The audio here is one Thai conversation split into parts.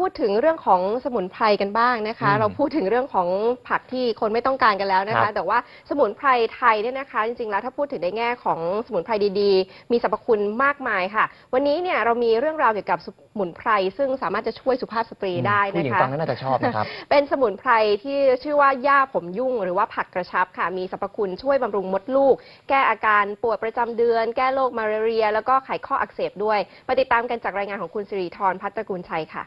พูดถึงเรื่องของสมุนไพรกันบ้างนะคะ อืมเราพูดถึงเรื่องของผักที่คนไม่ต้องการกันแล้วนะครัคะ บแต่ว่าสมุนไพรไทยเนี่ยนะคะ จริงๆแล้วถ้าพูดถึงในแง่ของสมุนไพรดีๆ มีสรรพคุณมากมายค่ะ วันนี้เนี่ยเรามีเรื่องราวเกี่ยวกับสมุนไพร ซึ่งสามารถจะช่วยสุภาพสตรีได้ผู้นะหญิงคะ ฟังแล้วน่าจะชอบนะครับ เป็นสมุนไพรที่ชื่อว่าหญ้าผมยุ่ง หรือว่าผักกระชับค่ะ มีสรรพคุณช่วยบำรุงมดลูก แก้อาการปวดประจำเดือน แก้โรคมาลาเรีย แล้วก็ไขข้ออักเสบด้วยมาติดตามกันจากรายงานของคุณสิริธรพัฒตระกูลชัยค่ะ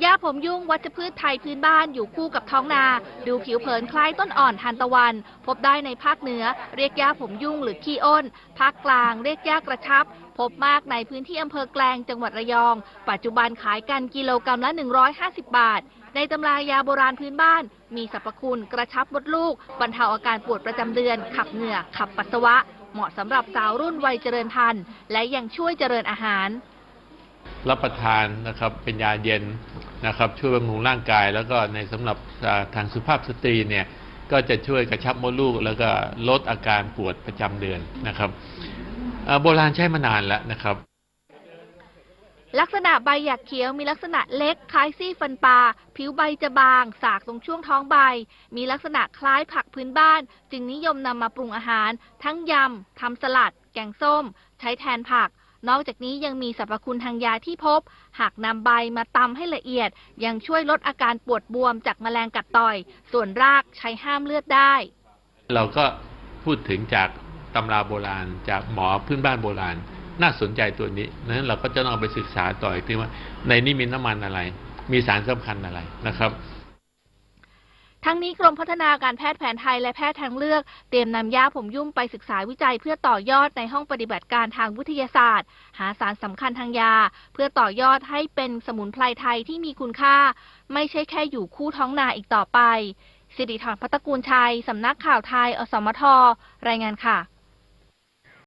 หญ้าผมยุ่งวัชพืชไทยพื้นบ้านอยู่คู่กับท้องนา ดูผิวเผินคล้ายต้นอ่อนทานตะวัน พบได้ในภาคเหนือ เรียกหญ้าผมยุ่งหรือขี้อ้น ภาคกลางเรียกหญ้ากระชับ พบมากในพื้นที่อำเภอแกลงจังหวัดระยอง ปัจจุบันขายกันกิโลกรรัมละ 150 บาท ในตำรายาโบราณพื้นบ้าน มีสรรพคุณกระชับมดลูกบรรเทาอาการปวดประจำเดือน ขับเหงื่อขับปัสสาวะ เหมาะสำหรับสาวรุ่นวัยเจริญพันธุ์และยังช่วยเจริญอาหาร รับประทานนะครับเป็นยาเย็น นะครับช่วยบำรุงร่างกาย แล้วก็ในสำหรับทางสุภาพสตรีเนี่ยก็จะช่วยกระชับมดลูก แล้วก็ลดอาการปวดประจำเดือนนะครับโบราณใช้มานานแล้วนะครับ ลักษณะใบหยักเขียวมีลักษณะเล็กคล้ายซี่ฟันปลาผิวใบจะบาง สากตรงช่วงท้องใบ มีลักษณะคล้ายผักพื้นบ้าน จึงนิยมนำมาปรุงอาหาร ทั้งยำทำสลัด แกงส้ม ใช้แทนผัก นอกจากนี้ยังมีสรรพคุณทางยาที่พบ หากนำใบมาตำให้ละเอียด ยังช่วยลดอาการปวดบวมจากแมลงกัดต่อย ส่วนรากใช้ห้ามเลือดได้ เราก็พูดถึงจากตำราโบราณ จากหมอพื้นบ้านโบราณ น่าสนใจตัวนี้นั้นเราก็จะต้องไปศึกษาต่ออีกทีว่าในนี้มีน้ำมันอะไร มีสารสำคัญอะไรนะครับ ทั้งนี้กรมพัฒนาการแพทย์แผนไทยและแพทย์ทางเลือก เตรียมนำยาผมยุ่มไปศึกษาวิจัย เพื่อต่อยอดในห้องปฏิบัติการทางวิทยาศาสตร์ หาสารสำคัญทางยา เพื่อต่อยอดให้เป็นสมุนไพรไทยที่มีคุณค่า ไม่ใช่แค่อยู่คู่ท้องนาอีกต่อไปสิริธรพัตตระกูลชัยสำนักข่าวไทย อสมทรายงานค่ะ